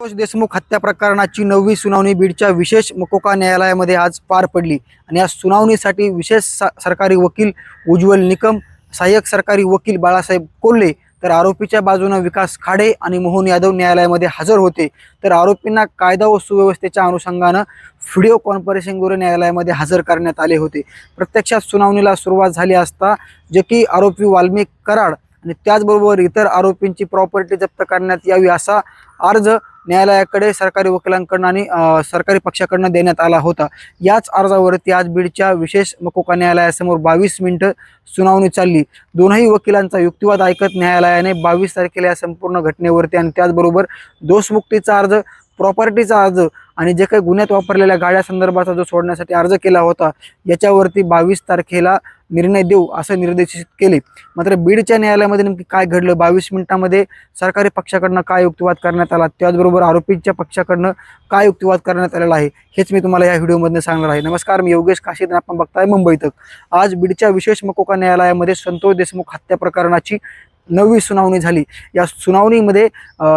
संतोष देशमुख हत्या प्रकरणाची नववी सुनावणी बीडच्या विशेष मकोका न्यायालयामध्ये आज पार पडली. आणि या सुनावणीसाठी विशेष सा- सरकारी वकील उज्ज्वल निकम सहाय्यक सरकारी वकील बाळासाहेब कोल्हे तर आरोपीच्या बाजूनं विकास खाडे आणि मोहन यादव न्यायालयामध्ये हजर होते. तर आरोपींना कायदा व सुव्यवस्थेच्या अनुषंगानं व्हिडिओ कॉन्फरन्सिंगद्वारे न्यायालयामध्ये हजर करण्यात आले होते. प्रत्यक्षात सुनावणीला सुरुवात झाली असता जे की आरोपी वाल्मिक कराड आणि त्याचबरोबर इतर आरोपींची प्रॉपर्टी जप्त करण्यात यावी असा अर्ज न्यायालयाकडे सरकारी वकिलांकडून आणि सरकारी पक्षाकडनं देण्यात आला होता. याच अर्जावरती आज बीडच्या विशेष मकोका न्यायालयासमोर बावीस मिनिटं सुनावणी चालली. दोनही वकिलांचा युक्तिवाद ऐकत न्यायालयाने बावीस तारखेला या संपूर्ण घटनेवरती आणि त्याचबरोबर दोषमुक्तीचा अर्ज प्रॉपर्टीचा अर्ज आणि जे काही गुन्ह्यात वापरलेल्या गाड्या संदर्भाचा जो सोडण्यासाठी अर्ज केला होता याच्यावरती बावीस तारखेला निर्णय देऊ असं निर्देशित केले. मात्र बीडच्या न्यायालयामध्ये नेमकी काय घडलं? बावीस मिनिटांमध्ये सरकारी पक्षाकडनं काय युक्तिवाद करण्यात आला? त्याचबरोबर आरोपीच्या पक्षाकडनं काय युक्तिवाद करण्यात आलेला आहे? हेच मी तुम्हाला या व्हिडिओमधून सांगणार आहे. नमस्कार मी योगेश काशीद आपण बघताय मुंबईत आज बीडच्या विशेष मकोका न्यायालयामध्ये संतोष देशमुख हत्या प्रकरणाची नववी सुनावणी झाली. या सुनावणीमध्ये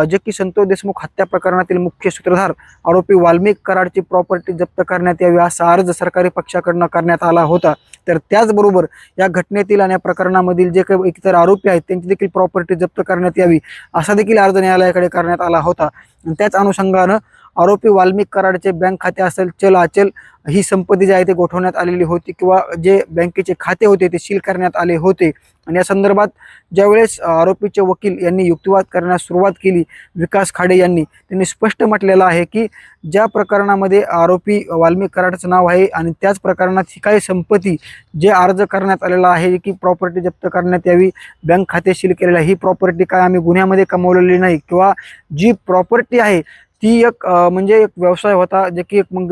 जे की संतोष देशमुख हत्या प्रकरणातील मुख्य सूत्रधार आरोपी वाल्मिक कराडची प्रॉपर्टी जप्त करण्यात यावी असा अर्ज सरकारी पक्षाकडनं करण्यात आला होता. तर त्याचबरोबर या घटनेतील आणि या प्रकरणामधील जे काही इतर आरोपी आहेत त्यांची देखील प्रॉपर्टी जप्त करण्यात यावी असा देखील अर्ज न्यायालयाकडे करण्यात आला होता. त्याच अनुषंगानं आरोपी वाल्मिक कराडचे बँक खाते असेल चल अचल ही संपत्ती जी आहे ते गोठवण्यात आलेली होती किंवा जे बँकेचे खाते होते ते सील करण्यात आले होते. आणि या संदर्भात ज्यावेळेस आरोपीचे वकील यांनी युक्तिवाद करण्यास सुरुवात केली विकास खाडे यांनी त्यांनी स्पष्ट म्हटलेलं आहे की ज्या प्रकरणामध्ये आरोपी वाल्मिक कराडचं नाव आहे आणि त्याच प्रकरणात ही काही संपत्ती जे अर्ज करण्यात आलेला आहे की प्रॉपर्टी जप्त करण्यात यावी बँक खाते सील केलेलं आहे ही प्रॉपर्टी काय आम्ही गुन्ह्यामध्ये कमवलेली नाही किंवा जी प्रॉपर्टी आहे ती एक म्हणजे एक व्यवसाय होता जे की एक मग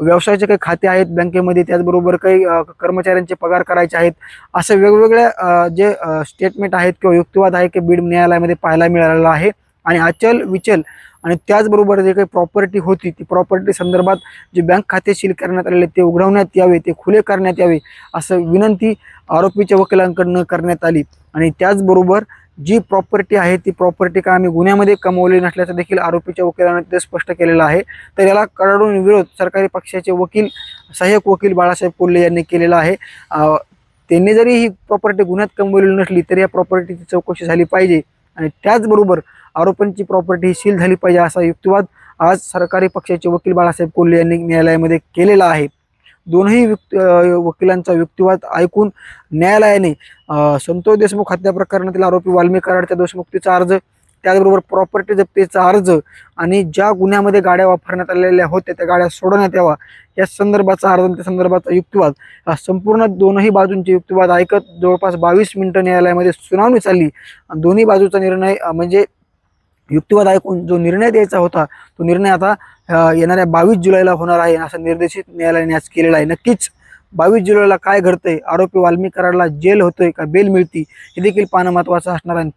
व्यवसायाचे काही खाते आहेत बँकेमध्ये त्याचबरोबर काही कर्मचाऱ्यांचे पगार करायचे आहेत. असे वेगवेगळ्या जे स्टेटमेंट आहेत किंवा युक्तिवाद आहे की बीड न्यायालयामध्ये पाहायला मिळालेला आहे. आणि अचल विचल आणि त्याचबरोबर जे काही प्रॉपर्टी होती ती प्रॉपर्टी संदर्भात जे बँक खाते सील करण्यात आलेले ते उघडवण्यात यावे ते खुले करण्यात यावे असं विनंती आरोपीच्या वकिलांकडनं करण्यात आली. आणि त्याचबरोबर जी प्रॉपर्टी आहे ती प्रॉपर्टी काय आम्ही गुन्ह्यामध्ये कमवली नसल्याचं देखील आरोपीच्या वकिलांनी ते स्पष्ट केलेलं आहे. तर याला कडाडून विरोध सरकारी पक्षाचे वकील सहाय्यक वकील बाळासाहेब कोल्हे यांनी केलेला आहे. त्यांनी जरी ही प्रॉपर्टी गुन्ह्यात कमवलेली नसली तरी या प्रॉपर्टीची चौकशी झाली पाहिजे. आणि त्याचबरोबर आरोपींची प्रॉपर्टी ही सील झाली पाहिजे असा युक्तिवाद आज सरकारी पक्षाचे वकील बाळासाहेब कोल्हे यांनी न्यायालयामध्ये केलेला आहे. दोनही वकिलांचा युक्तिवाद ऐकून न्यायालयाने संतोष देशमुख हत्या प्रकरणातील आरोपी वाल्मिक कराडच्या दोषमुक्तीचा अर्ज त्याचबरोबर प्रॉपर्टी जप्तीचा अर्ज आणि ज्या गुन्ह्यामध्ये गाड्या वापरण्यात आलेल्या होत्या त्या गाड्या सोडण्यात यावा या संदर्भाचा अर्ज आणि त्या संदर्भाचा युक्तिवाद हा संपूर्ण दोनही बाजूंचे युक्तिवाद ऐकत जवळपास बावीस मिनिटं न्यायालयामध्ये सुनावणी चालली. आणि दोन्ही बाजूचा निर्णय म्हणजे युक्तिवाद ऐकून जो निर्णय द्यायचा होता तो निर्णय आता येणाऱ्या बावीस जुलैला होणार आहे असा निर्देशित न्यायालयाने आज केलेला आहे. नक्कीच बावीस जुलैला काय घडतंय? आरोपी वाल्मिक कराडला जेल होतोय का? बेल मिळती हे देखील पाहणं महत्त्वाचं असणार आहे.